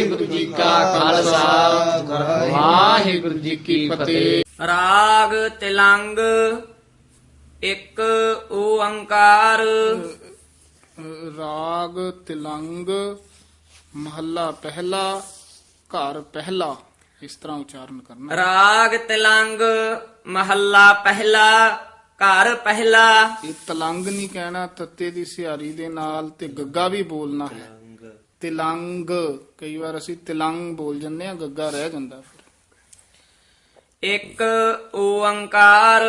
ਵਾਹਿਗੁਰੂ ਜੀ ਕਾ ਖਾਲਸਾ। ਵਾਹਿਗੁਰੂ ਜੀ ਕੀ ਫਤਿਹ। ਰਾਗ ਤਿਲੰਗ ਇੱਕ ਓੰਕਾਰ। ਰਾਗ ਤਿਲੰਗ ਮਹੱਲਾ ਪਹਿਲਾ ਘਰ ਪਹਿਲਾ ਇਸ ਤਰ੍ਹਾਂ ਉਚਾਰਨ ਕਰਨਾ। ਰਾਗ ਤਿਲੰਗ ਮਹੱਲਾ ਪਹਿਲਾ ਘਰ ਪਹਿਲਾ। ਇਹ ਤਲੰਗ ਨਹੀਂ ਕਹਿਣਾ ਤੱਤੇ ਦੀ ਸਿਹਾਰੀ ਦੇ ਨਾਲ ਤੇ ਗੱਗਾ ਵੀ ਬੋਲਣਾ ਹੈ। ਤਿਲੰਗ ਕਈ ਵਾਰ ਅਸੀਂ ਤਿਲੰਗ ਬੋਲ ਜੰਨੇ ਆ ਗੱਗਾ ਰਹਿ ਜਾਂਦਾ ਫਿਰ। ਇੱਕ ਓੰਕਾਰ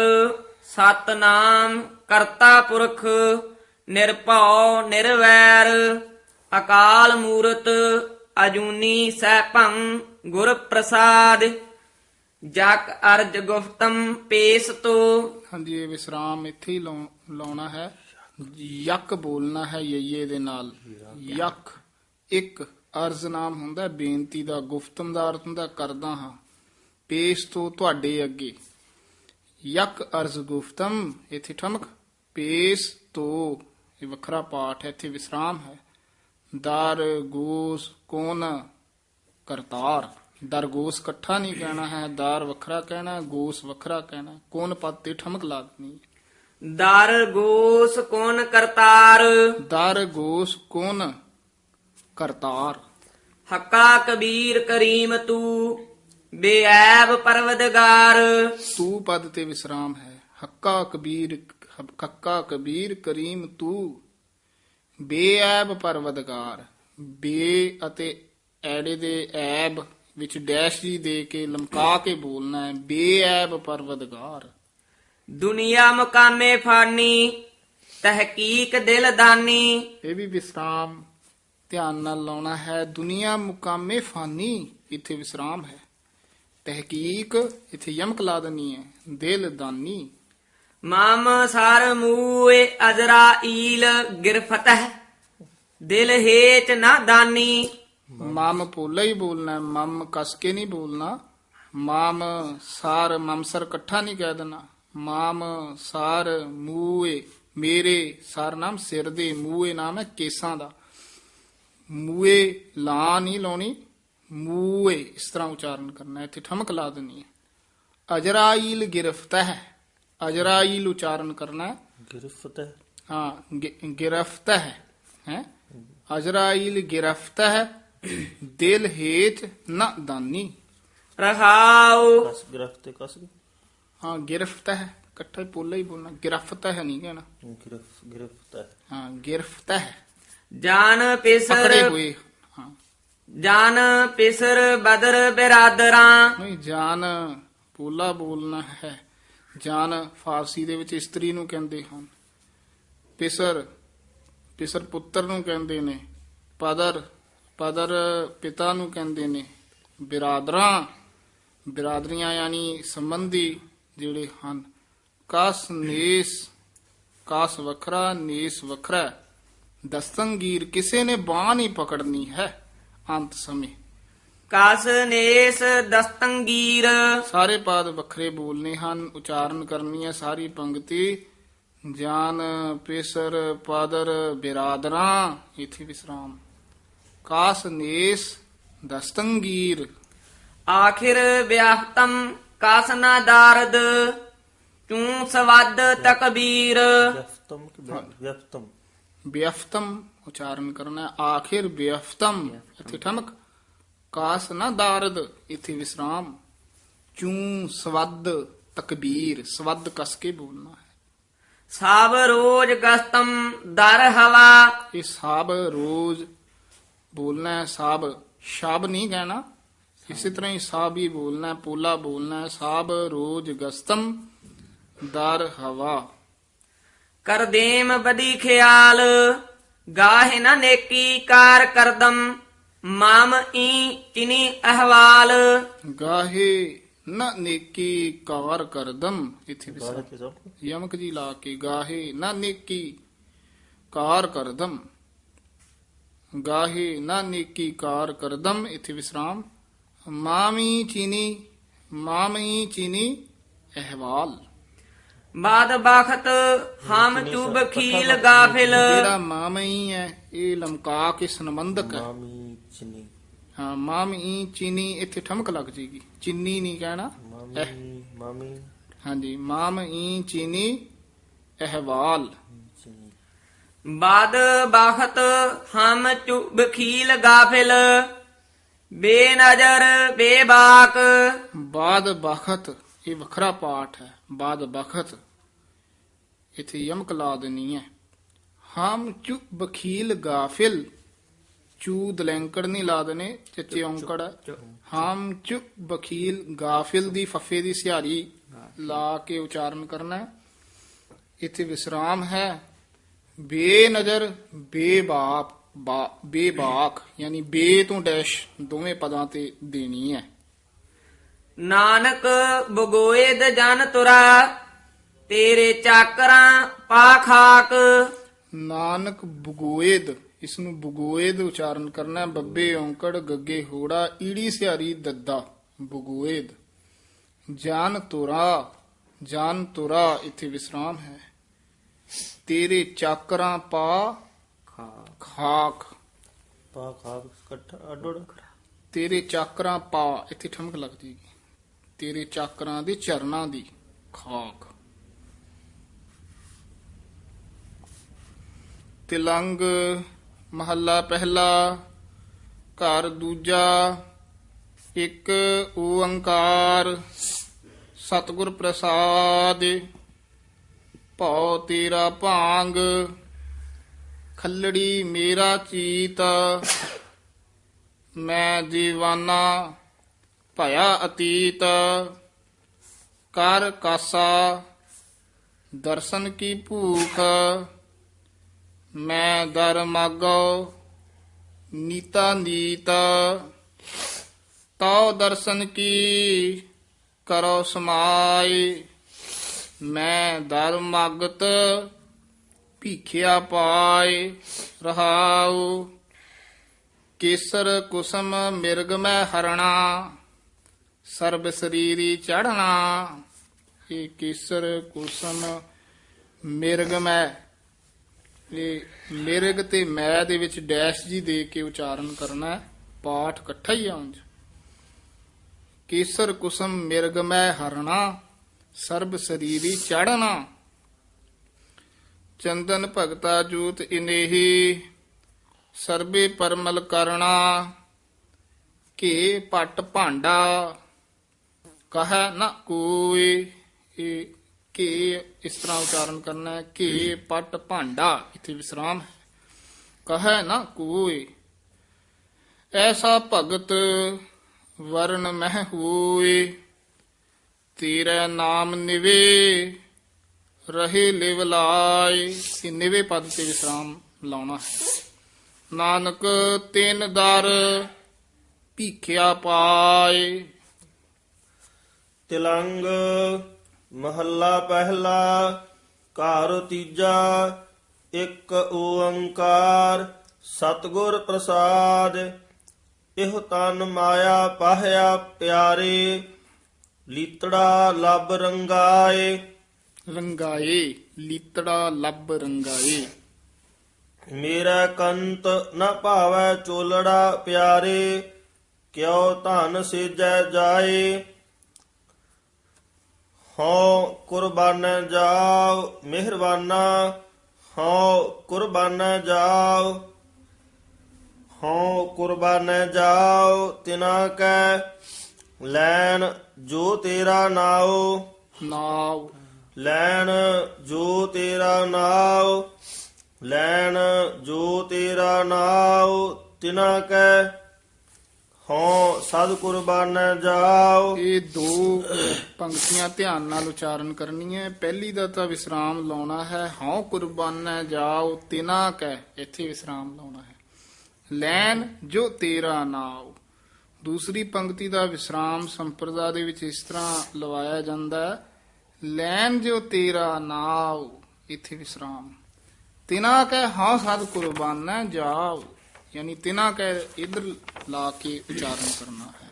ਸਤਨਾਮ ਕਰਤਾ ਪੁਰਖ ਨਿਰਭਉ ਨਿਰਵੈਰ ਅਕਾਲ ਮੂਰਤ ਅਜੂਨੀ ਸੈਭੰ ਗੁਰ ਪ੍ਰਸਾਦ ਜਕ ਅਰਜ ਗੁਫਤਮ ਪੇਸ ਤੋ ਹਾਂਜੀ ਇਹ ਵਿਸਰਾਮ ਇੱਥੇ ਹੀ ਲਾਉ- ਲਾਉਣਾ ਹੈ। ਯਕ ਬੋਲਣਾ ਹੈ ਯਈਏ ਦੇ ਨਾਲ। ਯਕ। ਇੱਕ ਅਰਜ਼ ਨਾਮ ਹੁੰਦਾ ਬੇਨਤੀ ਦਾ ਗੁਫਤਮ ਦਾ ਅਰਥ ਹੁੰਦਾ ਕਰਦਾ ਹਾਂ ਪੇਸ਼ ਤੋਂ ਤੁਹਾਡੇ ਅੱਗੇ ਯਕ ਅਰਜ਼ ਗੁਫਤਮ ਇੱਥੇ ਠਮਕ ਪੇਸ਼ ਤੋਂ ਇਹ ਵੱਖਰਾ ਪਾਠ ਹੈ ਇੱਥੇ ਵਿਸਰਾਮ ਹੈ ਦਰ ਗੋਸ ਕੋਨ ਕਰਤਾਰ ਦਰ ਗੋਸ ਇਕੱਠਾ ਨਹੀਂ ਕਹਿਣਾ ਹੈ ਦਰ ਵੱਖਰਾ ਕਹਿਣਾ ਗੋਸ ਵੱਖਰਾ ਕਹਿਣਾ। ਕੋਨ ਪਦ ਤੇ ਠਮਕ ਲਾ ਦੇਣੀ ਹੈ। ਦਰ ਗੋਸ ਕੋਨ ਕਰਤਾਰ ਦਰ ਗੋਸ ਕੋਨ ਕਰਤਾਰ। ਹੱਕਾ ਕਬੀਰ ਕਰੀਮ ਤੂ ਬੇਐਬ ਪਰਵਦਗਾਰ। ਤੂ ਪਦ ਤੇ ਵਿਸਰਾਮ ਹੈ। ਹੱਕਾ ਕਬੀਰ ਹੱਕਾ ਕਬੀਰ ਕਰੀਮ ਤੂ ਬੇਐਬ ਪਰਵਦਗਾਰ। ਬੇ ਅਤੇ ਐੜੇ ਦੇ ਐਬ ਵਿੱਚ ਡੈਸ਼ ਜੀ ਦੇ ਕੇ ਲਮਕਾ ਕੇ ਬੋਲਣਾ ਹੈ। ਬੇਐਬ ਪਰਵਦਗਾਰ। ਦੁਨੀਆ ਮੁਕਾਮੇ ਫਾਨੀ ਤਹਕੀਕ ਦਿਲ ਦਾਨੀ। ਇਹ ਵੀ ਵਿਸਰਾਮ ਧਿਆਨ ਨਾਲ ਲਾਉਣਾ ਹੈ। ਦੁਨੀਆ ਮੁਕਾਮੇ ਫਾਨੀ ਇੱਥੇ ਵਿਸਰਾਮ ਹੈ। ਤਹਿਕੀਕ ਇੱਥੇ ਯਮਕ ਲਾ ਹੈ। ਦਿਲ ਦਾਨੀ। ਮਮ ਸਰ ਮੂਏ ਅਜ਼ਰਾਈਲ ਗਿਰਫਤਹ ਦਿਲ ਹੇਚ ਨਾ ਦਾਨੀ। ਮਮ ਪੋਲਾ ਹੀ ਬੋਲਣਾ ਮਮ ਕਸ ਕੇ ਨਹੀਂ ਬੋਲਣਾ। ਮਾਮ ਸਾਰ ਮਮਸਰ ਇਕੱਠਾ ਨਹੀਂ ਕਹਿ ਦੇਣਾ। ਮਾਮ ਸਾਰ ਮੂਏ ਮੇਰੇ ਸਾਰ ਨਾਮ ਸਿਰ ਦੇ। ਮੂਏ ਨਾਮ ਹੈ ਕੇਸਾਂ ਦਾ। ਮੂਏ ਲਾ ਨਹੀਂ ਲਾਉਣੀ ਮੂਏ। ਇਸ ਤਰ੍ਹਾਂ ਉਚਾਰਨ ਕਰਨਾ ਇੱਥੇ ਠਮਕ ਲਾ ਦੇਣੀ ਹੈ। ਅਜਰਾਈਲ ਗਿਰਫਤਹ ਹੈ। ਅਜਰਾਈਲ ਉਚਾਰਨ ਕਰਨਾ ਹੈ। ਗਿਰਫਤ ਹੈ। ਹਾਂ ਗਿ- ਗਿਰਫਤ ਹੈ ਹੈ? ਅਜਰਾਈਲ ਗਿਰਫਤ ਹੈ। ਦਿਲ ਹੇਤ ਨਾ ਦਾਨੀ। ਰਹਾਉ। ਕਸ ਗਿਰਫਤ ਹੈ ਕਸ ਹਾਂ ਗਿਰਫਤ ਹੈ। ਇਕੱਠਾ ਪੋਲਾ ਹੀ ਬੋਲਣਾ। ਗਿਰਫਤ ਹੈ ਨਹੀਂ ਕਹਿਣਾ। ਗਿਰਫ ਗਿਰਫਤ ਹੈ। ਹਾਂ ਗਿਰਫਤ ਹੈ। ਜਾਨ ਪਿਸਰ ਪਕੜੇ ਹੋਏ ਹਾਂ। ਜਾਨ ਪਿਸਰ ਬਦਰ ਬਿਰਾਦਰਾਂ। ਨਹੀਂ ਜਾਨ ਪੋਲਾ ਬੋਲਣਾ ਹੈ। ਜਾਨ ਫਾਰਸੀ ਦੇ ਵਿੱਚ ਇਸਤਰੀ ਨੂੰ ਕਹਿੰਦੇ ਹਨ। ਪਿਸਰ ਪਿਸਰ ਪੁੱਤਰ ਨੂੰ ਕਹਿੰਦੇ ਨੇ। ਪਦਰ ਪਦਰ ਪਿਤਾ ਨੂੰ ਕਹਿੰਦੇ ਨੇ। ਬਿਰਾਦਰਾਂ ਬਿਰਾਦਰੀਆਂ ਯਾਨੀ ਸੰਬੰਧੀ ਜਿਹੜੇ ਹਨ। ਕਾਸ ਨੇਸ ਕਾਸ ਵੱਖਰਾ ਨੇਸ ਵੱਖਰਾ। ਦਸਤੰਗੀਰ ਕਿਸੇ ਨੇ ਬਾਹ ਨਹੀਂ ਪਕੜਨੀ ਹੈ ਅੰਤ ਸਮੇਂ। ਕਸ ਨੇਸ ਦਸਤੰਗੀਰ। ਸਾਰੇ ਪਾਦ ਵੱਖਰੇ ਬੋਲਨੇ ਹਨ ਉਚਾਰਨ ਕਰਨੀ ਹੈ ਸਾਰੀ ਪੰਕਤੀ ਜਾਨ ਪੇਸਰ ਪਾਦਰ ਬਿਰਾਦਰਾਂ ਇਥੇ ਵਿਸਰਾਮ। ਕਾਸ ਨੇਸ ਦਸਤੰਗੀਰ। ਆਖਿਰ ਵਿਆਹਤਮ ਕਾਸਨਾ ਦਾਰਦ ਚੂੰ ਸਵਦ ਤਕਬੀਰ। ਵਿਅਫਤਮ ਕਿ ਵਿਅਫਤਮ ਉਚਾਰਨ ਕਰਨਾ ਹੈ। ਆਖਿਰ ਬਿਅਫਤਮ ਇਥੇ ਠਮਕ। ਕਾਸ ਨਾ ਦਾਰਦ ਇਥੇ ਵਿਸਰਾਮ। ਚੂੰ ਸਵਦ ਤਕਬੀਰ। ਸਵਦ ਕਸ ਕੇ ਬੋਲਣਾ ਹੈ। ਸਭ ਰੋਜ ਗਸਤਮ ਦਰ ਹਵਾ। ਇਹ ਸਭ ਰੋਜ਼ ਬੋਲਣਾ ਹੈ। ਸਭ ਸ਼ਬ ਨਹੀਂ ਕਹਿਣਾ। ਇਸੇ ਤਰ੍ਹਾਂ ਹੀ ਸਭ ਹੀ ਬੋਲਣਾ ਹੈ ਪੋਲਾ ਬੋਲਣਾ ਹੈ। ਸਭ ਰੋਜ਼ ਗਸਤਮ ਦਰ ਹਵਾ। ਕਰਦੇਮ ਬਦੀ ਖਿਆਲ ਗਾਹੇ ਨਾ ਨੇਕੀ ਕਾਰ ਕਰਦਮ ਮਮ ਈ ਚਿਨੀ ਅਹਵਾਲ। ਗਾਹੇ ਨ ਨੇਕੀ ਕਾਰ ਕਰਦਮ ਇਥੇ ਵਿਸਰਾਮ ਯਮਕ ਜੀ ਲਾ ਕੇ ਗਾਹੇ ਨ ਨੇਕੀ ਕਾਰ ਕਰਦਮ। ਗਾਹੇ ਨ ਨੇਕੀ ਕਾਰ ਕਰਦਮ ਇਥੇ ਵਿਸਰਾਮ। ਮਾਮੀ ਚੀਨੀ ਮਾਮੀ ਚੀਨੀ ਅਹਵਾਲ। ਬਾਦ ਬਖਤ ਹਮ ਚੁਬ ਖੀਲ ਗਾਫਿਲ। ਜਿਹੜਾ ਮਾਮਈ ਹੈ ਇਹ ਲਮਕਾ ਕੇ ਸੰਬੰਧਕ ਹੈ। ਮਾਮੀ ਚਿਨੀ। ਹਾਂ ਮਾਮੀ ਚੀਨੀ ਇੱਥੇ ਠਮਕ ਲੱਗ ਜੇਗੀ। ਚੀਨੀ ਨਹੀਂ ਕਹਿਣਾ। ਮਾਮੀ ਮਾਮੀ। ਹਾਂਜੀ ਮਾਮੀ ਚੀਨੀ ਅਹਵਾਲ। ਬਾਦ ਬਾਖਤ ਹਮ ਚੁਬ ਖੀਲ ਗਾਫਿਲ। ਬੇਨਜ਼ਰ ਬੇਬਾਕ। ਬਾਦ ਬਖਤ ਇਹ ਵੱਖਰਾ ਪਾਠ ਹੈ ਬਾਦ ਬਖਤ। ਇੱਥੇ ਯਮਕ ਲਾ ਦੇਣੀ ਹੈ। ਹਮ ਚੁ ਬਖੀਲ ਗਾਫਿਲ ਚੂ ਦਲੈਂਕੜ ਨਹੀਂ ਲਾ ਦੇਣੇ ਚੱਚੇ ਔਂਕੜ ਹੈ। ਹਮ ਚੁ ਬਖੀਲ ਗਾਫਿਲ ਦੀ ਫੱਫੇ ਦੀ ਸਿਹਾਰੀ ਲਾ ਕੇ ਉਚਾਰਨ ਕਰਨਾ। ਇੱਥੇ ਵਿਸਰਾਮ ਹੈ। ਬੇਨਜ਼ਰ ਬੇਬਾਪ ਬਾ- ਬੇਬਾਕ ਯਾਨੀ ਬੇ ਤੋਂ ਡੈਸ਼ ਦੋਵੇਂ ਪਦਾਂ ਤੇ ਦੇਣੀ ਹੈ। ਨਾਨਕ ਬਗੋਏਦ ਜਨ ਤੁਰਾ ਤੇਰੇ ਚਾਕਰਾਂ ਪਾ ਖਾਕ। ਨਾਨਕ ਬਗੋਏਦ ਇਸ ਨੂੰ ਬਗੋਏਦ ਉਚਾਰਨ ਕਰਨਾ ਹੈ। ਬੱਬੇ ਔਂਕੜ ਗੱਗੇ ਹੋੜਾ ਈੜੀ ਸਿਹਾਰੀ ਦੱਦਾ ਬਗੋਏਦ ਜਾਨ ਤੁਰਾ ਜਾਨ ਤੁਰਾ ਇੱਥੇ ਵਿਸਰਾਮ ਹੈ। ਤੇਰੇ ਚਾਕਰਾਂ ਪਾ ਖਾਕ। ਪਾ ਖਾਬ ਇਕੱਠਾ ਅਡੜ ਤੇਰੇ ਚਾਕਰਾਂ ਪਾ ਇੱਥੇ ਠਮਕ ਲੱਗ ਜੇਗੀ ਤੇਰੇ ਚਾਕਰਾਂ ਦੇ ਚਰਨਾਂ ਦੀ ਖਾਕ। ਤਿਲੰਗ ਮਹੱਲਾ ਪਹਿਲਾ, ਘਰ ਦੂਜਾ, ਇੱਕ ਓੰਕਾਰ, ਸਤਿਗੁਰ ਪ੍ਰਸਾਦ, ਭਉ ਤੇਰਾ ਭਾਂਗ, ਖੱਲੜੀ ਮੇਰਾ ਚੀਤ, ਮੈਂ ਦੀਵਾਨਾ ਭਇਆ ਅਤੀਤ, ਕਰ ਕਾਸਾ, ਦਰਸ਼ਨ ਕੀ ਭੂਖ, ਮੈਂ ਦਰ ਮਾਗੋ ਨੀਤਾ ਨੀਤ। ਤਉ ਦਰਸ਼ਨ ਕੀ ਕਰੋ ਸਮਾਈ, ਮੈਂ ਦਰ ਮਗਤ ਭੀਖਿਆ ਪਾਏ ਰਹਾਉ। ਕੇਸਰ ਕੁਸਮ ਮਿਰਗ ਮੈਂ ਹਰਣਾ। ਸਰਬ ਸਰੀਰੀ ਚੜਨਾ ਇਹ ਕੇਸਰ ਕੁਸਮ ਮਿਰਗ ਮੈਂ। ਇਹ ਮਿਰਗ ਤੇ ਮੈਂ ਦੇ ਵਿੱਚ ਡੈਸ਼ ਜੀ ਦੇ ਕੇ ਉਚਾਰਨ ਕਰਨਾ ਪਾਠ ਇਕੱਠਾ ਹੀ ਆਉਂਜ ਕੇਸਰ ਕੁਸਮ ਮਿਰਗ ਮੈਂ ਹਰਣਾ, ਸਰਬ ਸਰੀਰੀ ਚੜਨਾ ਚੰਦਨ ਭਗਤਾ ਜੂਤ ਇਨੇਹੀ, ਸਰਬੇ ਪਰਮਲ ਕਰਣਾ ਕੇ ਪਟ ਭਾਂਡਾ। ਕਹੈ ਨਾ ਕੋਈ, ਇਹ ਕੇ ਇਸ ਤਰ੍ਹਾਂ ਉਚਾਰਨ ਕਰਨਾ ਹੈ, ਕੇ ਪਟ ਭਾਂਡਾ, ਇਥੇ ਵਿਸਰਾਮ ਹੈ। ਕਹੈ ਨਾ ਕੋਈ, ਐਸਾ ਭਗਤ ਵਰਨ ਮਹਿ ਹੋਏ, ਤੇਰਾ ਨਾਮ ਨਿਵੇ, ਰਹੇ ਲਿਵ ਲਾਏ। ਇਹ ਨਿਵੇ ਪਦ ਤੇ ਵਿਸਰਾਮ ਲਾਉਣਾ ਹੈ। ਨਾਨਕ ਤਿੰਨ ਦਰ ਭੀਖਿਆ ਪਾਏ ਤਿਲੰਗ ਮਹੱਲਾ ਪਹਿਲਾ ਘਰ ਤੀਜਾ ਇੱਕ ਓੰਕਾਰ ਸਤਿਗੁਰ ਪ੍ਰਸਾਦ। ਇਹ ਤਨ ਮਾਇਆ ਪਾਹਿਆ ਪਿਆਰੇ ਲੀਤੜਾ ਲਬ ਰੰਗਾਏ। ਰੰਗਾਏ ਲੀਤੜਾ ਲੱਭ ਰੰਗਾਏ। ਮੇਰਾ ਕੰਤ ਨ ਭਾਵੈ ਚੋਲੜਾ ਪਿਆਰੇ ਕਿਉ ਧਨ ਸੇਜੈ ਜਾਏ। ਹਉ ਕੁਰਬਾਨ ਜਾਓ ਮਿਹਰਬਾਨਾ। ਹਉ ਕੁਰਬਾਨ ਜਾਓ ਹਉ ਕੁਰਬਾਨ ਜਾਓ ਤਿਨਾ ਕੈ ਲੈਣ ਜੋ ਤੇਰਾ ਨਾਉ। ਨਾਉ। ਲੈਣ ਜੋ ਤੇਰਾ ਨਾਉ ਲੈਣ ਜੋ ਤੇਰਾ ਨਾਉ ਤਿਨਾ ਕੈ ਹਉ ਸਦ ਕੁਰਬਾਨ ਜਾਓ। ਇਹ ਦੋ ਪੰਕਤੀਆਂ ਧਿਆਨ ਨਾਲ ਉਚਾਰਨ ਕਰਨੀ ਹੈ ਪਹਿਲੀ ਦਾ ਤਾਂ ਵਿਸਰਾਮ ਲਾਉਣਾ ਹੈ। ਹਉ ਕੁਰਬਾਨ ਜਾਓ, ਤਿਨਾ ਕੈ ਇੱਥੇ ਵਿਸਰਾਮ ਲਾਉਣਾ ਹੈ। ਲੈਨ ਜੋ ਤੇਰਾ ਨਾਉ। ਦੂਸਰੀ ਪੰਕਤੀ ਦਾ ਵਿਸਰਾਮ ਸੰਪਰਦਾ ਦੇ ਵਿੱਚ ਇਸ ਤਰ੍ਹਾਂ ਲਵਾਇਆ ਜਾਂਦਾ ਹੈ। ਲੈਨ ਜੋ ਤੇਰਾ ਨਾਉ, ਇੱਥੇ ਵਿਸਰਾਮ। ਤਿਨਾ ਕੈ ਹਾਂ ਸਦ ਕੁਰਬਾਨ ਜਾਓ। ਯਾਨੀ ਤਿਨਾ ਕੈ ਇਧਰ ਲਾ ਕੇ ਉਚਾਰਨ ਕਰਨਾ ਹੈ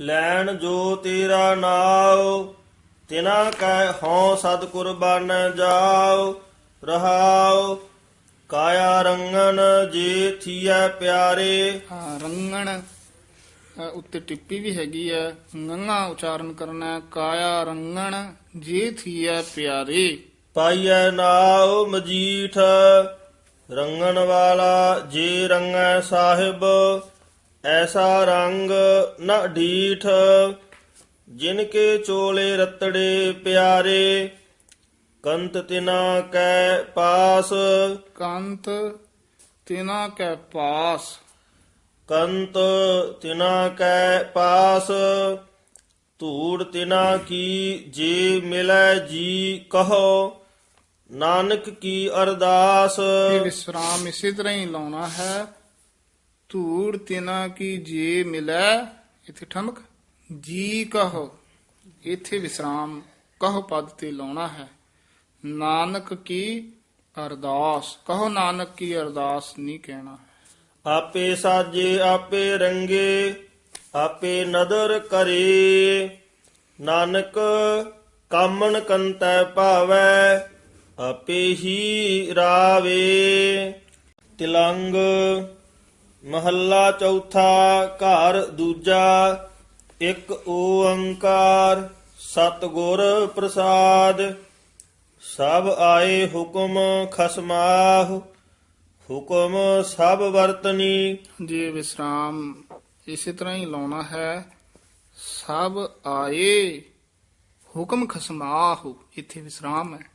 ਲੈਣ ਜੋ ਤੇਰਾ ਨਾਉ ਤਿਨਾ ਕੈ ਹਉ ਸਦ ਕੁਰਬਾਨ ਜਾਓ ਰਹਾਉ ਕਾਇਆ ਰੰਗਨ ਜੇ ਥੀਐ ਪਿਆਰੇ ਹਾਂ ਰੰਗਣ ਉੱਤੇ ਟਿੱਪੀ ਵੀ ਹੈਗੀ ਹੈ ਨੰਗਾ ਉਚਾਰਨ ਕਰਨਾ। ਕਾਇਆ ਰੰਗਣ ਜੇ ਥੀਐ ਪਿਆਰੇ ਪਾਈਐ ਨਾਉ ਮਜੀਠ ਰੰਗਣ ਵਾਲਾ ਜੇ ਰੰਗੈ ਸਾਹਿਬ ਐਸਾ ਰੰਗ ਨ ਢੀਠ। ਜਿਨ ਕੇ ਚੋਲੇ ਰਤੜੇ ਪਿਆਰੇ ਕੰਤ ਤਿਨਾ ਕੈ ਪਾਸ। ਕੰਤ ਤਿਨਾ ਕੈ ਪਾਸ। ਕੰਤ ਤਿਨਾ ਕੈ ਪਾਸ। ਧੂੜ ਤਿਨਾ ਕੀ ਜੇ ਮਿਲੈ ਜੀ ਕਹੋ। ਨਾਨਕ ਕੀ ਅਰਦਾਸ? ਇਹ ਵਿਸਰਾਮ ਇਸੇ ਤਰ੍ਹਾਂ ਹੀ ਲਾਉਣਾ ਹੈ। ਧੂੜ ਤਿਨਾ ਕੀ ਜੇ ਮਿਲੈ? ਇੱਥੇ ਠਮਕ? ਜੀ ਕਹੋ। ਇੱਥੇ ਵਿਸਰਾਮ ਕਹੋ ਪਦ ਤੇ ਲਾਉਣਾ ਹੈ। ਨਾਨਕ ਕੀ ਅਰਦਾਸ? ਕਹੋ ਨਾਨਕ ਕੀ ਅਰਦਾਸ ਨਹੀਂ ਕਹਿਣਾ ਆਪੇ ਸਾਜੇ ਆਪੇ ਰੰਗੇ ਆਪੇ ਨਦਰ ਕਰੇ। ਨਾਨਕ ਕਾਮਣ ਕੰਤੈ ਭਾਵੈ ਆਪੇ ਹੀ ਰਾਵੇ। ਤਿਲੰਗ, ਮਹੱਲਾ ਚੌਥਾ, ਘਰ ਦੂਜਾ, ਇੱਕ ਓੰਕਾਰ, ਸਤਿਗੁਰ ਪ੍ਰਸਾਦ। ਸਭ ਆਏ ਹੁਕਮ ਖਸਮਾਹ, ਹੁਕਮ ਸਭ ਵਰਤਨੀ। ਜੇ ਵਿਸਰਾਮ, ਇਸੇ ਤਰ੍ਹਾਂ ਹੀ ਲਾਉਣਾ ਹੈ। ਸਭ ਆਏ, ਹੁਕਮ ਖਸਮਾਹੁ, ਇੱਥੇ ਵਿਸਰਾਮ ਹੈ।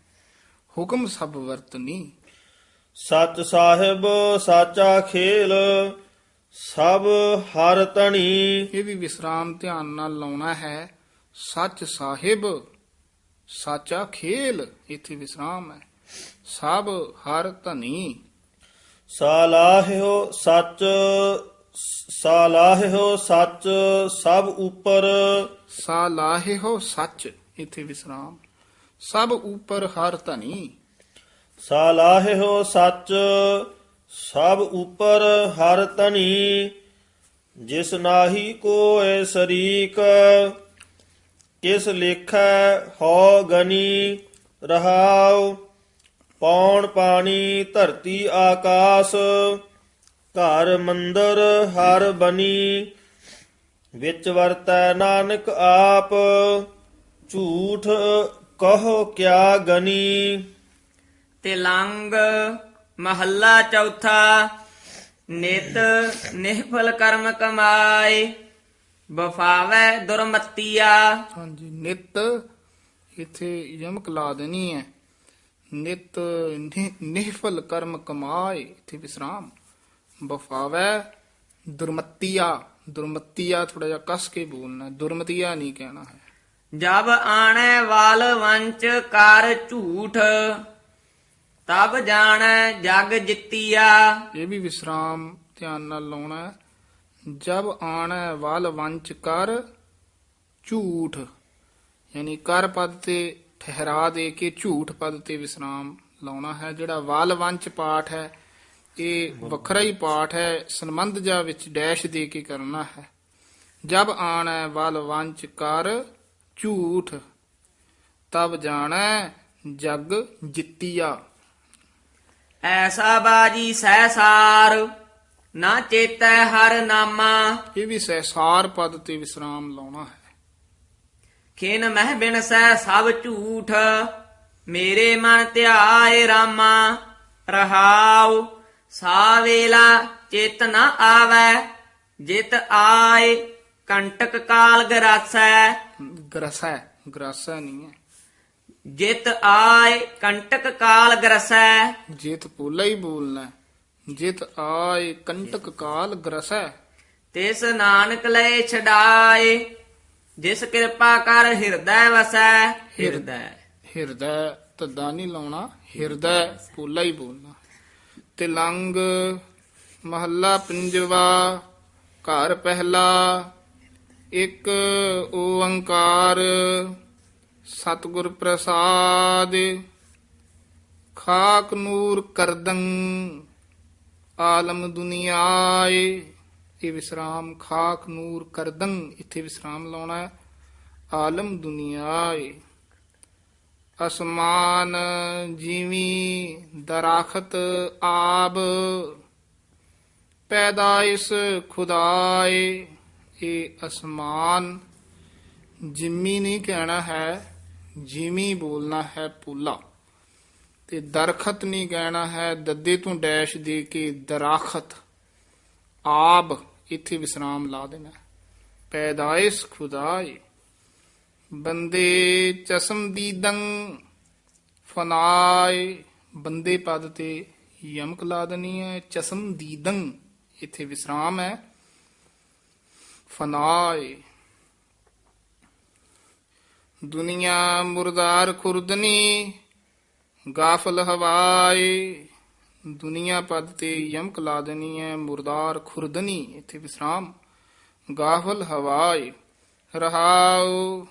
ਹੁਕਮ ਸਭ ਵਰਤਨੀ। ਸਚ ਸਾਹਿਬ ਸਾਚਾ ਖੇਲ ਸਭ ਹਰ ਤਣੀ ਇਹ ਵੀ ਵਿਸਰਾਮ ਧਿਆਨ ਨਾਲ ਲਾਉਣਾ ਹੈ। ਸੱਚ ਸਾਹਿਬ ਸਾਚਾ ਖੇਲ ਇੱਥੇ ਵਿਸਰਾਮ ਹੈ। ਸਭ ਹਰ ਧਨੀ ਸਾਲਾਹਿਓ ਸੱਚ ਸਾਲਾਹਿਓ ਸੱਚ ਸਭ ਉਪਰ। ਸਾ ਲਾਹੇ ਹੋ ਸੱਚ ਇੱਥੇ ਵਿਸਰਾਮ। ਸਭ ਉਪਰ ਹਰ ਧਨੀ। ਸਾਲਾਹਿਓ ਸੱਚ, ਸਭ ਉਪਰ ਹਰ ਧਨੀ, ਜਿਸ ਨਾਹੀ ਕੋਏ ਸਰੀਕ, ਕਿਸ ਲੇਖੈ ਹੋ ਗਨੀ ਰਹਾਉ, ਪੌਣ ਪਾਣੀ ਧਰਤੀ ਆਕਾਸ, ਘਰ ਮੰਦਰ ਹਰ ਬਨੀ, ਵਿੱਚ ਵਰਤੈ ਨਾਨਕ ਆਪ, ਝੂਠ ਕਹੋ ਕਿਆ ਗਨੀ? ਤਿਲੰਗ ਮਹੱਲਾ ਚੌਥਾ ਨਿਤ ਨਿਹਫਲ ਕਰਮ ਕਮਾਏ ਬਫਾਵੈ ਦੁਰਮਤੀਆ। ਹਾਂਜੀ ਨਿਤ ਇੱਥੇ ਯਮਕ ਲਾ ਦੇਣੀ ਹੈ। ਨਿਤ ਨਿਹਫਲ ਕਰਮ ਕਮਾਏ ਇੱਥੇ ਵਿਸਰਾਮ। ਬਫਾਵੈ ਦੁਰਮਤੀਆ। ਦੁਰਮਤੀਆ ਥੋੜਾ ਜਿਹਾ ਕਸ ਕੇ ਬੋਲਣਾ ਦੁਰਮਤੀਆ ਨਹੀਂ ਕਹਿਣਾ ਹੈ। ਜਬ ਆਣੈ ਵਾਲ ਵੰਚ ਕਰ ਝੂਠ, ਤਬ ਜਾਣੈ ਜਗ ਜਿੱਤੀਆ। ਇਹ ਵੀ ਵਿਸਰਾਮ ਧਿਆਨ ਨਾਲ ਲਾਉਣਾ ਹੈ। ਜਬ ਆਣੈ ਵਲ ਵੰਚ ਕਰ ਝੂਠ, ਯਾਨੀ ਕਰ ਪਦ ਤੇ ਠਹਿਰਾ ਦੇ ਕੇ ਝੂਠ ਪਦ ਤੇ ਵਿਸਰਾਮ ਲਾਉਣਾ ਹੈ। ਜਿਹੜਾ ਵਲ ਵੰਚ ਪਾਠ ਹੈ, ਇਹ ਵੱਖਰਾ ਹੀ ਪਾਠ ਹੈ। ਸੰਬੰਧ ਜਾ ਵਿੱਚ ਡੈਸ਼ ਦੇ ਕੇ ਕਰਨਾ ਹੈ। ਜਬ ਆਣੈ ਵਲ ਵੰਚ ਕਰ ਝੂਠ। ਤਬ ਜਾਣੈ ਜਗ ਜਿੱਤੀਆ। ਐਸਾ ਬਾਜੀ ਸਹਿਸਾਰ ਨਾ ਚੇਤੈ ਹਰ ਨਾਮਾ। ਇਹ ਵੀ ਸਹਿਸਾਰ ਪਦ ਤੇ ਵਿਸਰਾਮ ਲਾਉਣਾ ਹੈ। ਖਿਨ ਮਹਿ ਬਿਨਸੈ ਸਭ ਝੂਠ ਮੇਰੇ ਮਨ ਧਿਆਏ ਰਾਮਾ। ਰਹਾਉ ਸਾ ਵੇਲਾ ਚਿਤ ਨ ਆਵੈ ਜਿਤ ਆਏ ਕੰਟਕ ਕਾਲ ਗਰਾਸੈ ਗਰਸੈ ਗਰਸੈ ਨਹੀਂ ਹੈ। ਜਿਤ ਆਏ ਕੰਟਕ ਕਾਲ ਗਰਸੈ। ਜੇਤ ਪੋਲਾ ਹੀ ਬੋਲਣਾ। ਜਿਤ ਆਏ ਕੰਟਕ ਕਾਲ ਗਰਸੈ। ਤਿਸ ਨਾਨਕ ਲੈ ਛਡਾਏ ਜਿਸ ਕਿਰਪਾ ਕਰ ਹਿਰਦੈ ਵਸੈ। ਹਿਰਦੈ ਹਿਰਦੈ ਤੱਦਾ ਨਹੀਂ ਲਾਉਣਾ ਹਿਰਦੈ ਪੋਲਾ ਹੀ ਬੋਲਣਾ। ਤਿਲੰਗ ਮਹੱਲਾ ਪੰਜਵਾ ਘਰ ਪਹਿਲਾ ਇੱਕ ਓੰਕਾਰ ਸਤਿਗੁਰ ਪ੍ਰਸਾਦ, ਖਾਕ ਨੂਰ ਕਰਦੰ, ਆਲਮ ਦੁਨੀਆਏ। ਇਹ ਵਿਸਰਾਮ ਖਾਕ ਨੂਰ ਕਰਦੰ, ਇੱਥੇ ਵਿਸਰਾਮ ਲਾਉਣਾ ਹੈ। ਆਲਮ ਦੁਨੀਆਏ। ਅਸਮਾਨ ਜੀਵੀ ਦਰਖਤ ਆਬ, ਪੈਦਾਇਸ਼ ਖੁਦਾਏ। ਇਹ ਅਸਮਾਨ, ਜਿਮੀ ਨਹੀਂ ਕਹਿਣਾ ਹੈ, ਜਿਮੀ ਬੋਲਣਾ ਹੈ ਪੂਲਾ। ਤੇ ਦਰਖਤ ਨਹੀਂ ਕਹਿਣਾ ਹੈ, ਦੱਦੇ ਤੋਂ ਡੈਸ਼ ਦੇ ਕੇ ਦਰਖਤ। ਆਬ ਇੱਥੇ ਵਿਸਰਾਮ ਲਾ ਦੇਣਾ ਪੈਦਾਇਸ਼ ਖੁਦਾਏ। ਬੰਦੇ ਚਸਮ ਦੀਦੰ ਫਨਾਏ। ਬੰਦੇ ਪਦ ਤੇ ਯਮਕ ਲਾ ਦੇਣੀ ਹੈ, ਚਸਮ ਦੀਦੰ ਇੱਥੇ ਵਿਸਰਾਮ ਹੈ। ਫਨਾਏ ਦੁਨੀਆ ਮੁਰਦਾਰ ਖੁਰਦਨੀ ਗਾਫਲ ਹਵਾਏ ਦੁਨੀਆ ਪਦ ਤੇ ਯਮਕ ਲਾ ਦੇਣੀ ਹੈ ਮੁਰਦਾਰ ਖੁਰਦਨੀ ਇੱਥੇ ਵਿਸਰਾਮ ਗਾਫਲ ਹਵਾਏ ਰਹਾਉ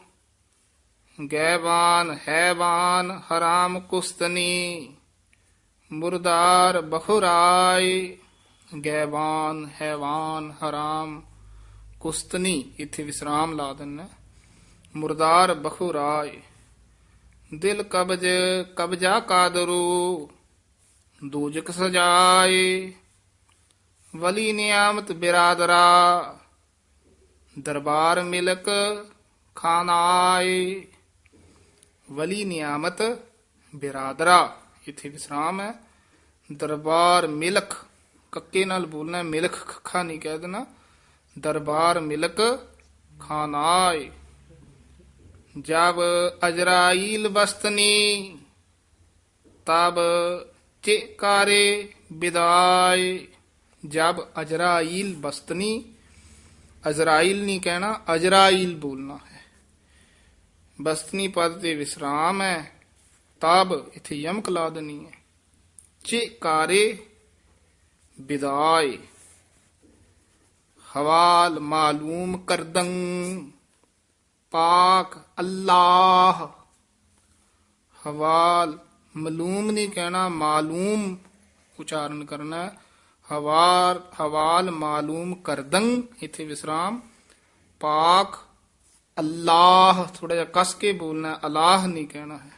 ਗੈਵਾਨ ਹੈਵਾਨ ਹਰਾਮ ਕੁਸਤਨੀ ਮੁਰਦਾਰ ਬਖੁਰਾਏ ਗੈਵਾਨ ਹੈਵਾਨ ਹਰਾਮ ਕੁਸਤਨੀ, ਇੱਥੇ ਵਿਸਰਾਮ ਲਾ ਦੇਣਾ ਮੁਰਦਾਰ ਬਖੁਰਾਏ ਦਿਲ ਕਬਜ ਕਬਜਾ ਕਾਦਰੂ, ਦੂਜਕ ਸਜਾਏ। ਵਲੀ ਨਿਆਮਤ ਬਿਰਾਦਰਾ, ਦਰਬਾਰ ਮਿਲਕ ਖਾਨਾਏ। ਵਲੀ ਨਿਆਮਤ ਬਿਰਾਦਰਾ, ਇਥੇ ਵਿਸਰਾਮ ਹੈ। ਦਰਬਾਰ ਮਿਲਖ, ਕੱਕੇ ਨਾਲ ਬੋਲਣਾ ਮਿਲਖ ਮਿਲਕ ਖੱਖਾ ਨਹੀਂ ਕਹਿ ਦੇਣਾ। ਦਰਬਾਰ ਮਿਲਕ ਖਾਨਾਏ। ਜਬ ਅਜਰਾਈਲ ਬਸਤਨੀ ਤਬ ਚਿਕਾਰੇ ਵਿਦਾਏ। ਜਬ ਅਜਰਾਈਲ ਬਸਤਨੀ ਅਜ਼ਰਾਈਲ ਨਹੀਂ ਕਹਿਣਾ, ਅਜਰਾਈਲ ਬੋਲਣਾ ਹੈ। ਬਸਤਨੀ ਪਦ ਤੇ ਵਿਸਰਾਮ ਹੈ, ਤਬ ਇਥੇ ਯਮਕ ਲਾ ਦੇਣੀ ਹੈ। ਚਿਕਾਰੇ ਵਿਦਾਏ। ਹਵਾਲ ਮਾਲੂਮ ਕਰਦੰ, ਪਾਕ ਅੱਲਾਹ। ਹਵਾਲ ਮਲੂਮ ਨਹੀਂ ਕਹਿਣਾ, ਮਾਲੂਮ ਉਚਾਰਨ ਕਰਨਾ ਹੈ। ਹਵਾਰ, ਹਵਾਲ ਮਾਲੂਮ ਕਰਦੰ, ਇਥੇ ਵਿਸਰਾਮ। ਪਾਕ ਅੱਲਾਹ ਥੋੜਾ ਜਿਹਾ ਕਸ ਕੇ ਬੋਲਣਾ ਅਲਾਹ ਨਹੀਂ ਕਹਿਣਾ ਹੈ।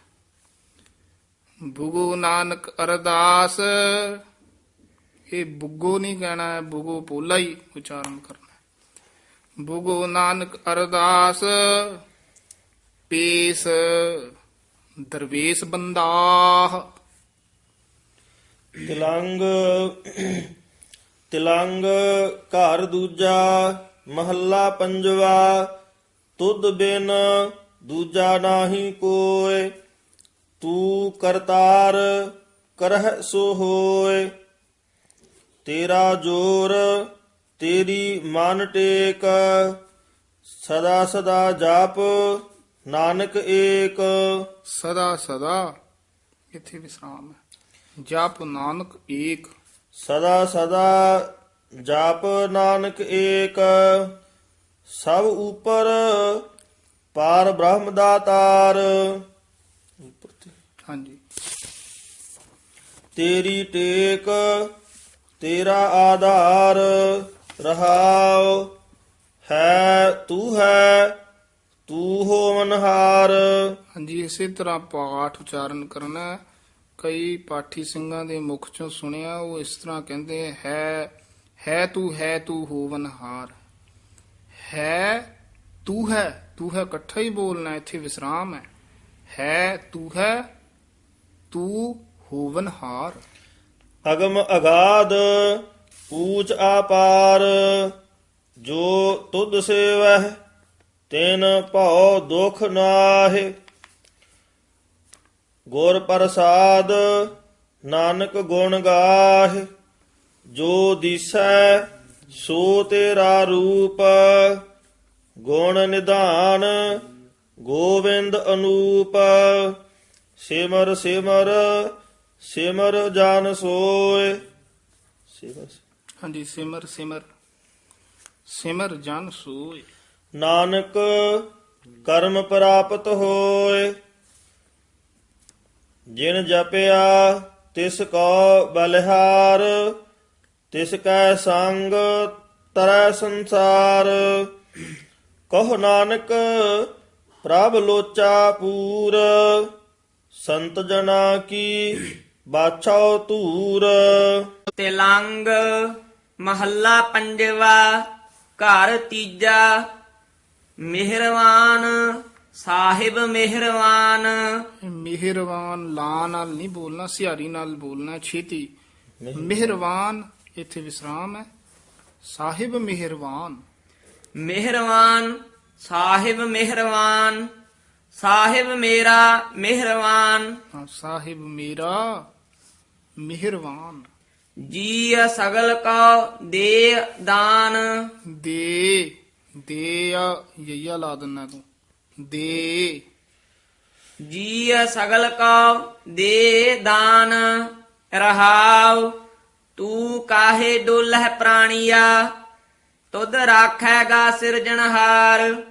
ਬੁਗੂ ਨਾਨਕ ਅਰਦਾਸ। ਇਹ ਬੁੱਗੋ ਨਹੀਂ ਕਹਿਣਾ ਹੈ ਬੁਗੋ ਪੋਲਾ ਹੀ ਉਚਾਰਨ ਕਰਨਾ ਹੈ। ਬੁਗੋ ਨਾਨਕ ਅਰਦਾਸ, ਪੇਸ ਦਰਵੇਸ਼ ਬੰਦਾਹ ਤਿਲੰਗ ਤਿਲੰਗ ਘਰ ਦੂਜਾ, ਮਹੱਲਾ ਪੰਜਵਾ, ਤੁਧ ਬਿਨ ਦੂਜਾ ਨਾਹੀ ਕੋਏ ਤੂੰ ਕਰਤਾਰ ਕਰਹਿ ਸੋ ਹੋਏ ਤੇਰਾ ਜੋਰ ਤੇਰੀ ਮਨ ਟੇਕ ਸਦਾ ਸਦਾ ਜਾਪ ਨਾਨਕ ਏਕ। ਸਦਾ ਸਦਾ ਇੱਥੇ ਵਿਸਰਾਮ ਹੈ। ਜਪ ਨਾਨਕ ਏਕ। ਸਦਾ ਸਦਾ ਜਾਪ ਨਾਨਕ ਏਕ। ਸਭ ਉਪਰ ਪਾਰ ਬ੍ਰਹਮ ਦਾਤਾਰ ਹਾਂਜੀ। ਤੇਰੀ ਟੇਕ ਤੇਰਾ ਆਧਾਰ ਰਹਾਉ, ਹੈ ਤੂੰ ਹੈ, ਤੂੰ ਹੋਵਨਹਾਰ ਹਾਂਜੀ, ਇਸੇ ਤਰ੍ਹਾਂ ਪਾਠ ਉਚਾਰਨ ਕਰਨਾ, ਕਈ ਪਾਠੀ ਸਿੰਘਾਂ ਦੇ ਮੁਖ ਚੋਂ ਸੁਣਿਆ, ਉਹ ਇਸ ਤਰ੍ਹਾਂ ਕਹਿੰਦੇ ਹੈ ਹੈ ਤੂੰ ਹੈ ਤੂੰ ਹੋਵਨਹਾਰ ਹੈ ਤੂੰ ਹੈ ਤੂੰ ਹੈ ਇਕੱਠਾ ਹੀ ਬੋਲਣਾ, ਇੱਥੇ ਵਿਸਰਾਮ ਹੈ। ਹੈ ਤੂੰ ਹੈ, ਤੂੰ ਹੋਵਨਹਾਰ ਅਗਮ ਅਗਾਧ ਪੂਜ ਆਪਾਰ, ਜੋ ਤੁਧ ਸੇਵਹਿ, ਤਿਨ ਭਉ ਦੁਖ ਨਾਹਿ। ਗੁਰ ਪ੍ਰਸਾਦ, ਨਾਨਕ ਗੁਣ ਗਾਹਿ, ਜੋ ਦਿਸੈ, ਸੋ ਤੇਰਾ ਰੂਪ। ਗੁਣ ਨਿਧਾਨ, ਗੋਵਿੰਦ ਅਨੂਪ। ਸਿਮਰ ਸਿਮਰ ਸਿਮਰ ਜਨ ਸੋਏ। ਸਿਮਰ? ਹਾਂਜੀ ਸਿਮਰ ਸਿਮਰ। ਸਿਮਰ ਜਨ ਸੋਏ। ਨਾਨਕ ਕਰਮ ਪ੍ਰਾਪਤ ਹੋਏ। ਜਿਨ ਜਪਿਆ ਤਿਸ ਕੋ ਬਲਿਹਾਰ। ਤਿਸ ਕੈ ਸੰਗ ਤਰੈ ਸੰਸਾਰ। ਕਹ ਨਾਨਕ ਪ੍ਰਭ ਲੋਚਾ ਪੂਰ। ਸੰਤ ਜਨਾ ਕੀ ਬਾਛਾਉ ਧੂਰ। ਤਿਲੰਗ ਮਹੱਲਾ ਪੰਜਵਾ ਘਰ ਤੀਜਾ ਮਿਹਰਵਾਨ ਸਾਹਿਬ ਮਿਹਰਵਾਨ। ਮਿਹਰਵਾਨ ਲਾ ਨਾਲ ਨਹੀਂ ਬੋਲਣਾ ਸਿਹਾਰੀ ਨਾਲ ਬੋਲਣਾ ਛੇਤੀ। ਮਿਹਰਵਾਨ ਇੱਥੇ ਵਿਸਰਾਮ ਹੈ। ਸਾਹਿਬ ਮਿਹਰਵਾਨ। ਮਿਹਰਵਾਨ ਸਾਹਿਬ ਮਿਹਰਵਾਨ। ਸਾਹਿਬ ਮੇਰਾ ਮਿਹਰਵਾਨ। ਸਾਹਿਬ ਮੇਰਾ ਮਿਹਰਵਾਨ। ਜੀ ਸਗਲ ਕੋ ਦੇ ਦਾਨ। ਦੇ ਦੇ ਆ ਯਈਆ ਲਾ ਦਿੰਨਾ ਤੂੰ। ਦੇ ਜੀ ਸਗਲ ਕੋ ਦੇ ਦਾਨ। ਰਹਾਉ ਤੂੰ ਕਾਹੇ ਡੋਲਹਿ ਪ੍ਰਾਣੀਆ? ਤੁਧ ਰਾਖੈਗਾ ਸਿਰਜਣਹਾਰ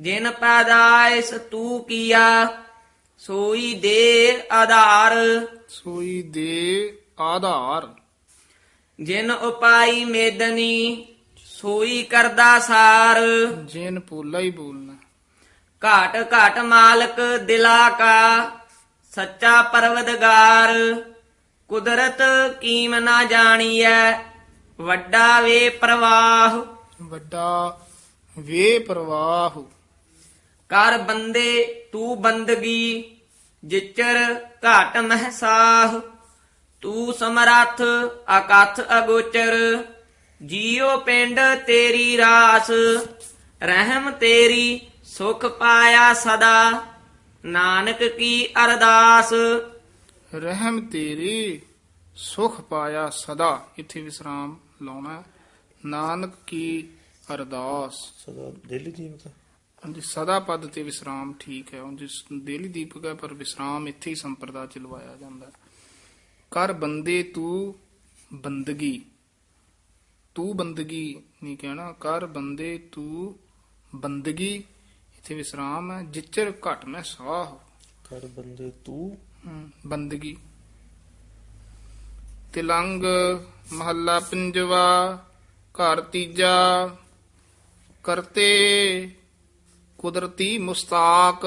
ਜਿਨ ਪੈਦਾਇਸ ਤੂੰ ਕੀਆ ਸੋਈ ਦੇ ਆਧਾਰ। ਸੋਈ ਦੇ ਆਧਾਰ। ਜਿਨ ਉਪਾਈ ਮੇਦਨੀ ਸੋਈ ਕਰਦਾ ਸਾਰ। ਜੇਨ ਪੋਲਾ ਹੀ ਬੋਲਣਾ। ਘਾਟ ਘਾਟ ਮਾਲਕ ਦਿਲਾ ਕਾ ਸੱਚਾ ਪਰਵਦਗਾਰ। ਕੁਦਰਤ ਕੀਮ ਨਾ ਜਾਣੀਐ ਵੱਡਾ ਵੇ ਪ੍ਰਵਾਹ। ਵੱਡਾ ਵੇ ਪ੍ਰਵਾਹ। ਕਰ ਬੰਦੇ ਤੂੰ ਬੰਦਗੀ ਜਿਚਰ ਘਾਟ ਮਹਸਾਹ ਤੂੰ ਸਮਰੱਥ ਅਕਥ ਅਗੋਚਰ ਜੀਉ ਪਿੰਡ ਤੇਰੀ ਰਾਸ ਰਹਿਮ ਤੇਰੀ ਸੁਖ ਪਾਇਆ ਸਦਾ ਨਾਨਕ ਕੀ ਅਰਦਾਸ? ਰਹਿਮ ਤੇਰੀ ਸੁਖ ਪਾਇਆ ਸਦਾ ਇੱਥੇ ਵਿਸਰਾਮ ਲਾਉਣਾ। ਨਾਨਕ ਕੀ ਅਰਦਾਸ? ਸਦਾ ਦਿਲ ਜੀਵ ਹਾਂਜੀ ਸਦਾ ਪਦ ਤੇ ਵਿਸਰਾਮ ਠੀਕ ਹੈ। ਉਂਝ ਦੇਲੀ ਦੀਪਕ ਹੈ ਪਰ ਵਿਸਰਾਮ ਇੱਥੇ ਹੀ ਸੰਪਰਦਾ ਚ ਲਵਾਇਆ ਜਾਂਦਾ। ਕਰ ਬੰਦੇ ਤੂੰ ਬੰਦਗੀ। ਤੂੰ ਬੰਦਗੀ ਨਹੀਂ ਕਹਿਣਾ। ਕਰ ਬੰਦੇ ਤੂੰ ਬੰਦਗੀ। ਇੱਥੇ ਵਿਸਰਾਮ ਹੈ। ਜਿਚਰ ਘਟ ਮੈਂ ਸਾਹ। ਕਰ ਬੰਦੇ ਤੂੰ ਬੰਦਗੀ। ਤਿਲੰਗ ਮਹੱਲਾ ਪੰਜਵਾ। ਘਰ ਤੀਜਾ। ਕਰਤੇ ਕੁਦਰਤੀ ਮੁਸਤਾਕ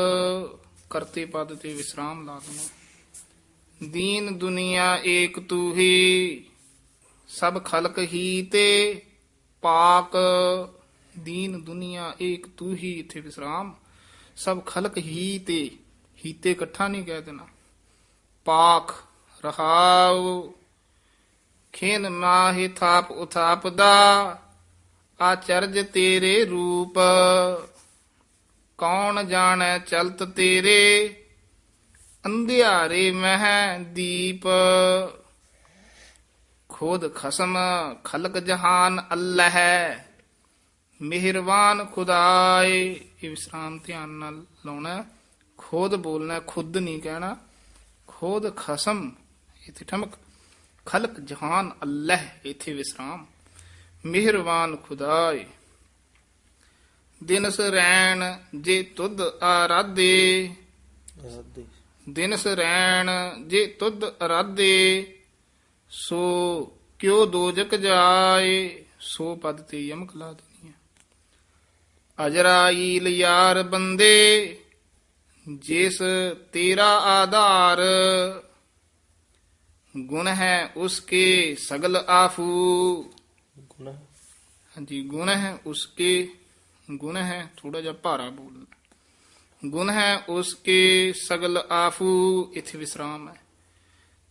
ਕਰਤੇ ਪਦ ਤੇ ਵਿਸਰਾਮ ਲਾ ਦੇਣਾ। ਦੀਨ ਦੁਨੀਆ ਏਕ ਤੂ ਹੀ, ਸਭ ਖਲਕ ਹੀ ਤੇ ਪਾਕ। ਦੀਨ ਦੁਨੀਆ ਏਕ ਤੂ ਹੀ, ਇਥੇ ਵਿਸਰਾਮ। ਸਭ ਖਲਕ ਹੀ ਤੇ ਹੀ ਤੇ ਇਕੱਠਾ ਨਹੀਂ ਕਹਿ ਦੇਣਾ। ਪਾਕ ਰਹਾਉ, ਖੇਨ ਮਾਹੀ ਥਾਪ ਉਥਾਪ ਦਾ ਆਚਰਜ ਤੇਰੇ ਰੂਪ। ਕੌਣ ਜਾਣੈ ਚਲਤ ਤੇਰੇ? ਅੰਧਿਆਰੇ ਮਹਿ ਦੀਪ। ਖੁਦ ਖਸਮ ਖਲਕ ਜਹਾਨ ਅੱਲਾਹ। ਮਿਹਰਬਾਨ ਖੁਦਾਏ। ਇਹ ਵਿਸਰਾਮ ਧਿਆਨ ਨਾਲ ਲਾਉਣਾ। ਖੁਦ ਬੋਲਣਾ, ਖੁਦ ਨਹੀਂ ਕਹਿਣਾ। ਖੁਦ ਖਸਮ, ਇਥੇ ਠਮਕ। ਖਲਕ ਜਹਾਨ ਅੱਲਾਹ, ਇਥੇ ਵਿਸਰਾਮ। ਮਿਹਰਬਾਨ ਖੁਦਾਏ। ਦਿਨਸ ਰੈਣ ਜੇ ਤੁਧ ਆਰਾਧੇ ਰਾਧੇ ਦਿਨਸ ਰੈਣ ਜੇ ਤੁਧ ਅਰਾਧੇ ਸੋ ਕਿਉ ਦੋਜਕ ਜਾਏ ਸੋ ਪਦ ਤੇ ਯਮਕ ਲਾ ਦੇਣੀ ਹੈ ਅਜਰਾਈਲ ਯਾਰ ਬੰਦੇ ਜਿਸ ਤੇਰਾ ਆਧਾਰ ਗੁਣ ਹੈ ਉਸਕੇ ਸਗਲ ਆਫੂ ਗੁਨਾ ਹਾਂਜੀ ਗੁਣ ਹੈ ਉਸਕੇ ਗੁਣ ਹੈ ਥੋੜਾ ਜਿਹਾ ਭਾਰਾ ਬੋਲਣਾ। ਗੁਣ ਹੈ ਉਸਕੇ ਸਗਲ ਆਫੂ, ਇਥੇ ਵਿਸਰਾਮ ਹੈ।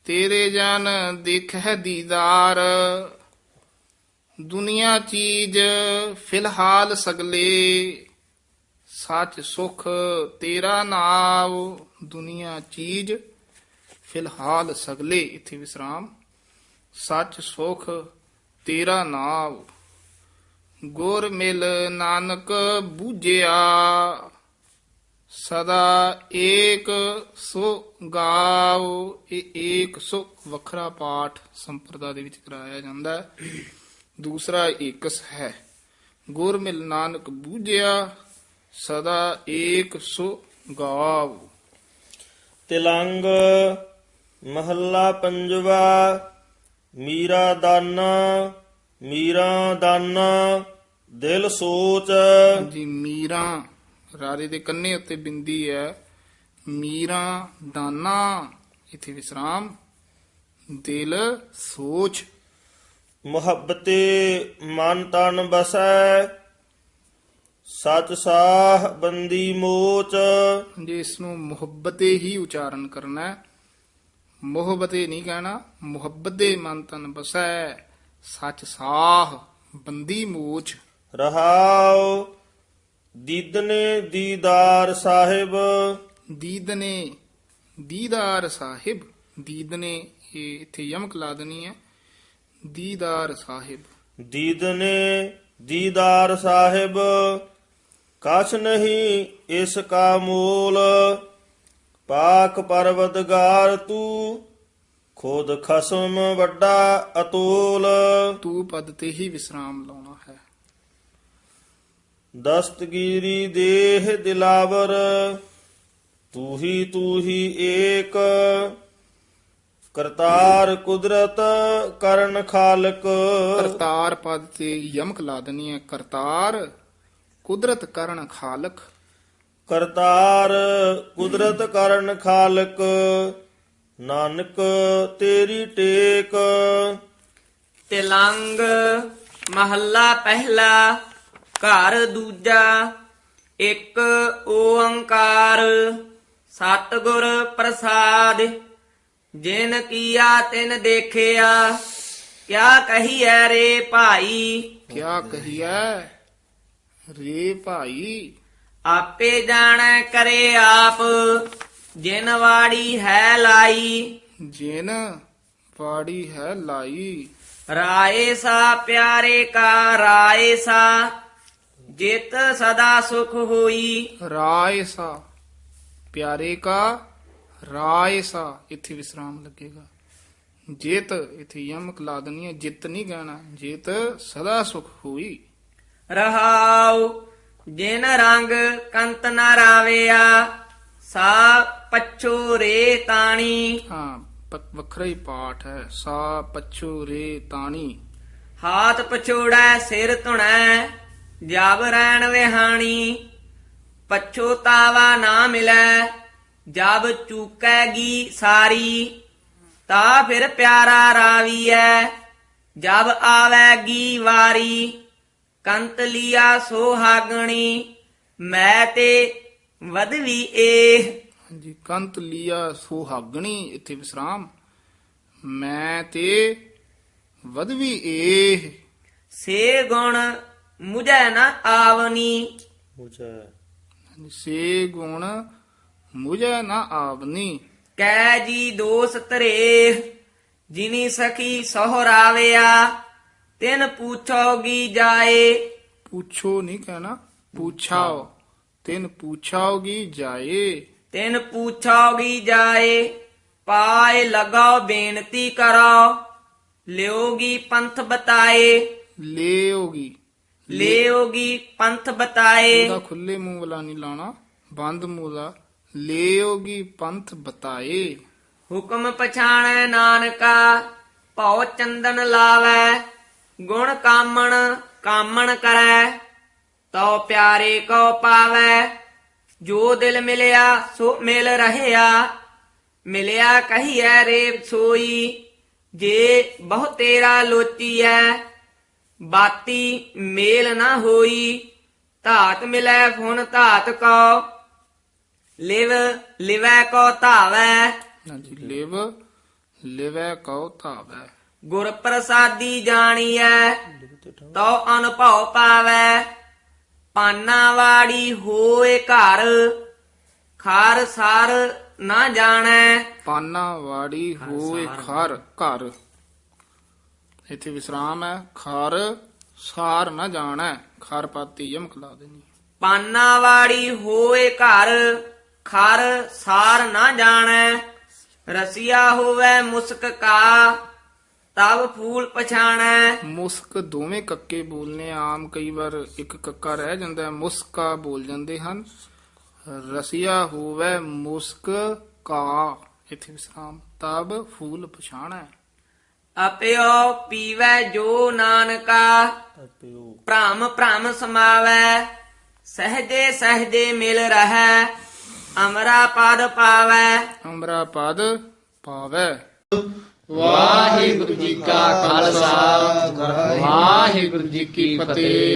ਤੇਰੇ ਜਨ ਦੇਖ ਹੈ ਦੀਦਾਰ, ਦੁਨੀਆ ਚੀਜ਼ ਫਿਲਹਾਲ ਸਗਲੇ, ਸੱਚ ਸੁਖ ਤੇਰਾ ਨਾਮ ਦੁਨੀਆ ਚੀਜ਼ ਫਿਲਹਾਲ ਸਗਲੇ, ਇਥੇ ਵਿਸਰਾਮ। ਸੱਚ ਸੁਖ ਤੇਰਾ ਨਾਮ ਗੁਰ ਮਿਲ ਨਾਨਕ ਬੂਝਿਆ, ਸਦਾ ਏਕ ਸੋ ਗਾਓ, ਇਹ ਏਕ ਸੋ ਵੱਖਰਾ ਪਾਠ ਸੰਪਰਦਾ ਦੇ ਵਿੱਚ ਕਰਾਇਆ ਜਾਂਦਾ ਹੈ। ਦੂਸਰਾ ਏਕਸ ਹੈ, ਗੁਰ ਮਿਲ ਨਾਨਕ ਬੂਝਿਆ, ਸਦਾ ਏਕ ਸੋ ਗਾਓ। ਤਿਲੰਗ ਮਹੱਲਾ ਪੰਜਵਾ, ਮੀਰਾ ਦਾਨਾ ਮੀਰਾ ਦਾਨਾ। ਦਿਲ ਸੋਚ। ਜੀ ਮੀਰਾ ਰਾਰੇ ਦੇ ਕੰਨੇ ਉੱਤੇ ਬਿੰਦੀ ਹੈ। ਮੀਰਾ ਦਾਨਾ ਇਥੇ ਵਿਸਰਾਮ। ਦਿਲ ਸੋਚ। ਮੁਹੱਬਤੇ ਮਨ ਤਨ ਬਸੈ। ਸਚ ਸਾਹ ਬੰਦੀ ਮੋਚ। ਜੇ ਇਸ ਨੂੰ ਮੁਹੱਬਤੇ ਹੀ ਉਚਾਰਨ ਕਰਨਾ ਹੈ। ਮੁਹੱਬਤੇ ਨਹੀਂ ਕਹਿਣਾ ਮੁਹੱਬਤੇ ਮਨ ਤਨ ਬਸੈ। ਸਚ ਸਾਹ ਬੰਦੀ ਮੋਚ। ਰਹਾਉ ਦੀਦਨੇ ਦੀਦਾਰ ਸਾਹਿਬ। ਦੀਦਨੇ ਦੀਦਾਰ ਸਾਹਿਬ। ਦੀਦਨੇ ਇਹ ਇੱਥੇ ਯਮਕ ਲਾ ਦੇਣੀ ਹੈ। ਦੀਦਾਰ ਸਾਹਿਬ। ਦੀਦਨੇ ਦੀਦਾਰ ਸਾਹਿਬ ਕਛ ਨਹੀਂ ਇਸ ਕਾ ਮੂਲ। ਪਾਕ ਪਰਵਤਗਾਰ ਤੂੰ ਖੁਦ ਖਸਮ ਵੱਡਾ ਅਤੂਲ। ਤੂੰ ਪਦ ਤੇ ਹੀ ਵਿਸਰਾਮ ਲਾਉਣਾ। ਦਸਤਗੀਰੀ ਦੇਹ ਦਿਲਾਵਰ ਤੂੰ ਹੀ ਤੂੰ ਹੀ ਏਕ। ਕਰਤਾਰ ਕੁਦਰਤ ਕਰਨ ਖਾਲਕ। ਕਰਤਾਰ ਪਦ ਤੇ ਯਮਕ ਲਾ ਦੇਣੀ ਹੈ। ਕਰਤਾਰ ਕੁਦਰਤ ਕਰਨ ਖਾਲਕ। ਕਰਤਾਰ ਕੁਦਰਤ ਕਰਨ ਖਾਲਕ ਨਾਨਕ ਤੇਰੀ ਟੇਕ। ਤਿਲੰਗ ਮਹੱਲਾ ਪਹਿਲਾ ਘਰ ਦੂਜਾ ਇੱਕ ਓੰਕਾਰ। ਸਤਿਗੁਰ ਪ੍ਰਸਾਦ ਜਿਨ ਕੀਆ ਤਿਨ ਦੇਖਿਆ ਕਿਆ ਕਹੀਐ ਰੇ ਭਾਈ? ਕਿਆ ਕਹੀਐ? ਰੇ ਭਾਈ। ਆਪੇ ਜਾਣੈ ਕਰੇ ਆਪ ਜਿਨ ਵਾੜੀ ਹੈ ਲਾਈ। ਜਿਨ ਵਾੜੀ ਹੈ ਲਾਈ। ਰਾਏ ਸਾ ਪਿਆਰੇ ਕਾ ਰਾਏ ਸਾ ਜਿਤ ਸਦਾ ਸੁਖ ਹੋਈ। ਰਾਏ ਸਾ ਪਿਆਰੇ ਕਾ ਰਾਏ ਸਾ ਇੱਥੇ ਵਿਸਰਾਮ ਲੱਗੇਗਾ। ਜੇਤ ਇੱਥੇ ਯਮਕ ਲਾ ਹੈ ਜਿਤ ਨਹੀਂ ਕਹਿਣਾ ਜੇਤ ਸਦਾ ਸੁਖ ਹੋਈ। ਰਹਾਉ ਜਿਨ ਰੰਗ ਕੰਤ ਨਾ ਰਾਵਿਆ ਸਾ ਪਛੋ ਰੇ ਤਾਣੀ। ਹਾਂ ਪ- ਵੱਖਰਾ ਹੀ ਪਾਠ ਹੈ ਸਾ ਪਛੂ ਰੇ ਤਾਣੀ। ਹਾਥ ਪਛੋੜੈ ਸਿਰ ਧੁਣੈ ਜਬ ਰੈਣ ਵਿਹਾਣੀ ਪਛੋਤਾਵਾ ਨਾ ਮਿਲੈ ਜਬ ਚੂਕੈਗੀ ਸਾਰੀ ਤਾ ਫਿਰ ਪਿਆਰਾ ਰਾਵੀਐ ਜਬ ਆਵੈਗੀ ਵਾਰੀ ਕੰਤ ਲਿਆ ਸੋਹਾਗਣੀ ਮੈਂ ਤੇ ਵਦਵੀ ਏ ਹਾਂਜੀ ਕੰਤ ਲੀਆ ਸੁਹਾਗਣੀ ਇੱਥੇ ਵਿਸਰਾਮ ਮੈਂ ਤੇ ਵਦਵੀ ਏਹ। ਸੇ ਗੁਣ ਮੁਝੈ ਨਾ ਆਵਨੀ। ਮੁਝੈ। ਸੇ ਗੁਣ ਮੁਝੇ ਨਾ ਆਵਨੀ। ਕੈ ਜੀ ਦੋਸ ਧਰੇ ਜਿਨੀ ਸਖੀ ਸੋਹਰਾਵਿਆ ਤਿਨ ਪੁੱਛੋਗੀ ਜਾਏ। ਪੁੱਛੋ ਨਹੀਂ ਕਹਿਣਾ ਪੁੱਛਾਓ ਤਿਨ ਪੁੱਛਾਓਗੀ ਜਾਏ। ਤਿਨ ਪੁੱਛੋਗੀ ਜਾਏ ਪਾਏ ਲਗਾਓ ਬੇਨਤੀ ਕਰੋ ਲਿਓਗੀ ਪੰਥ ਬਤਾਏ। ਲੇਓਗੀ। ਲਿਓਗੀ ਪੰਥ ਬਤਾਏ। ਉਹਦਾ ਖੁੱਲੇ ਮੂੰਹ ਵਾਲਾ ਨਹੀਂ ਲਾਣਾ ਬੰਦ ਮੂੰਹ ਦਾ ਲੇਓਗੀ ਪੰਥ ਬਤਾਏ। ਹੁਕਮ ਪਛਾਣੈ ਨਾਨਕਾ ਭਉ ਚੰਦਨ ਲਾਵੈ। ਗੁਣ ਕਾਮਣ ਕਾਮਣ ਕਰੈ ਤਉ ਪਿਆਰੇ ਕੋ ਪਾਵੈ। ਜੋ ਦਿਲ ਮਿਲਿਆ ਸੋ ਮਿਲ ਰਹਿਆ। ਮਿਲਿਆ ਕਹੀਐ ਰੇ ਸੋਈ ਜੇ ਬਹੁ ਤੇਰਾ ਲੋਚੀਐ ਬਾਤੀ ਮੇਲ ਨਾ ਹੋਈ ਧਾਤ ਮਿਲੈ ਫੁਨ ਧਾਤ ਕੋ। ਲਿਵ ਲਿਵੈ ਕੋ ਧਾਵੈ। ਹਾਂਜੀ ਲਿਵ ਲਿਵੈ ਕਉ ਧਾਵੈ। ਗੁਰ ਪ੍ਰਸਾਦੀ ਜਾਣੀਐ ਤੋ ਅਨੁਭਵ ਪਾਵੈ। ਪਾਨਾ ਵਾੜੀ ਹੋਏ ਘਰ ਖਾਰ ਸਾਰ ਨਾ ਜਾਣੈ। ਪਾਨਾ ਵਾੜੀ ਹੋਏ ਖਰ ਘਰ। ਇੱਥੇ ਵਿਸਰਾਮ ਹੈ। ਖਰ ਸਾਰ ਨਾ ਜਾਣੈ। ਖਰ ਪਾਤੀ ਯਮਕ ਲਾ ਦੇਣੀ। ਪਾਨਾ ਵਾੜੀ ਹੋਏ ਘਰ ਖਰ ਸਾਰ ਨਾ ਜਾਣੈ। ਰਸੀਆ ਹੋਵੇ ਮੁਸਕ ਕਾ ਤਬ ਫੂਲ ਪਛਾਣੈ। ਮੁਸਕ ਦੋਵੇਂ ਕੱਕੇ ਬੋਲਨੇ ਆਮ ਕਈ ਵਾਰ ਇੱਕ ਕੱਕਾ ਰਹਿ ਜਾਂਦਾ ਹੈ ਮੁਸਕਾ ਬੋਲ ਜਾਂਦੇ ਹਨ। ਰਸੀਆ ਹੋਵੇ ਮੁਸਕ ਕਾ। ਇੱਥੇ ਵਿਸਰਾਮ। ਤਬ ਫੂਲ ਪਛਾਣੈ। ਅਪਿਓ ਪੀਵੈ ਜੋ ਨਾਨਕਾ ਭ੍ਰਮ ਭ੍ਰਮ ਸਮਾਵੈ ਸਹਜੇ ਸਹਜੇ ਮਿਲ ਰਹੈ ਅਮਰਾ ਪਦ ਪਾਵੈ। ਅਮਰਾ ਪਦ ਪਾਵੈ। ਵਾਹਿਗੁਰੂ ਜੀ ਕਾ ਖਾਲਸਾ ਵਾਹਿਗੁਰੂ ਜੀ ਕੀ ਫਤਿਹ।